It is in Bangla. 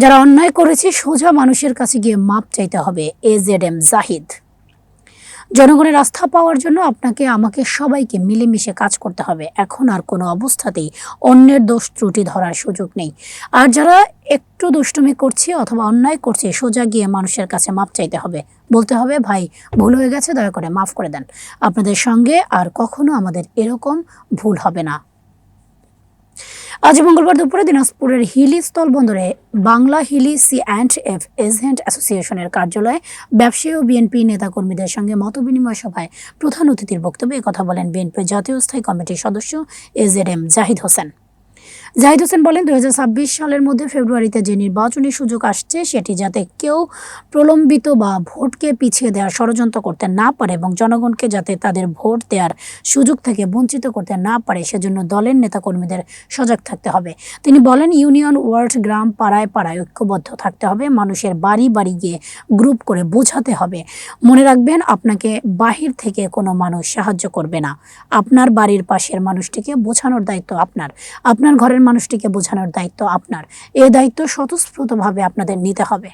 যারা অন্যায় করেছে, সোজা মানুষের কাছে গিয়ে মাপ চাইতে হবে। A Z M Zahid. জনগণের আস্থা পাওয়ার জন্য আপনাকে, আমাকে সবাইকে মিলেমিশে কাজ করতে হবে। এখন আর কোনো অবস্থাতেই অন্যের দোষ ত্রুটি ধরার সুযোগ নেই। আর যারা একটু দুষ্টুমি করছে অথবা অন্যায় করছে, সোজা গিয়ে মানুষের কাছে মাপ চাইতে হবে। বলতে হবে, ভাই, ভুল হয়ে গেছে, দয়া করে মাফ করে দেন। আপনাদের সঙ্গে আর কখনো আমাদের এরকম ভুল হবে না। আজ মঙ্গলবার দুপুরে দিনাজপুরের হিলি স্থল বন্দরে Bangla Hili C and F agent অ্যাসোসিয়েশনের কার্যালয়ে ব্যবসায়ী ও বিএনপি নেতাকর্মীদের সঙ্গে মতবিনিময় সভায় প্রধান অতিথির বক্তব্যে কথা বলেন বিএনপির জাতীয় স্থায়ী কমিটির সদস্য এজেড এম জাহিদ হোসেন। জাহিদ হোসেন বলেন, দুই হাজার ছাব্বিশ সালের মধ্যে ফেব্রুয়ারিতে যে নির্বাচনী সুযোগ আসছে, সেটি যাতে কেউ প্রলম্বিত বা ভোটকে পিছিয়ে দেওয়ার ষড়যন্ত্র করতে না পারে এবং জনগণকে যাতে তাদের ভোট দেওয়ার সুযোগ থেকে বঞ্চিত করতে না পারে, সেজন্য দলের নেতাকর্মীদের সজাগ থাকতে হবে। তিনি বলেন, ইউনিয়ন, ওয়ার্ড, গ্রাম, পাড়ায় পাড়ায় ঐক্যবদ্ধ থাকতে হবে, মানুষের বাড়ি বাড়ি গিয়ে গ্রুপ করে বোঝাতে হবে। মনে রাখবেন, আপনাকে বাহির থেকে কোনো মানুষ সাহায্য করবে না। আপনার বাড়ির পাশের মানুষটিকে বোঝানোর দায়িত্ব আপনার। আপনার ঘরের মানুষটিকে বোঝানোর দায়িত্ব আপনার। এ দায়িত্ব স্বতঃস্ফূর্তভাবে আপনাদের নিতে হবে।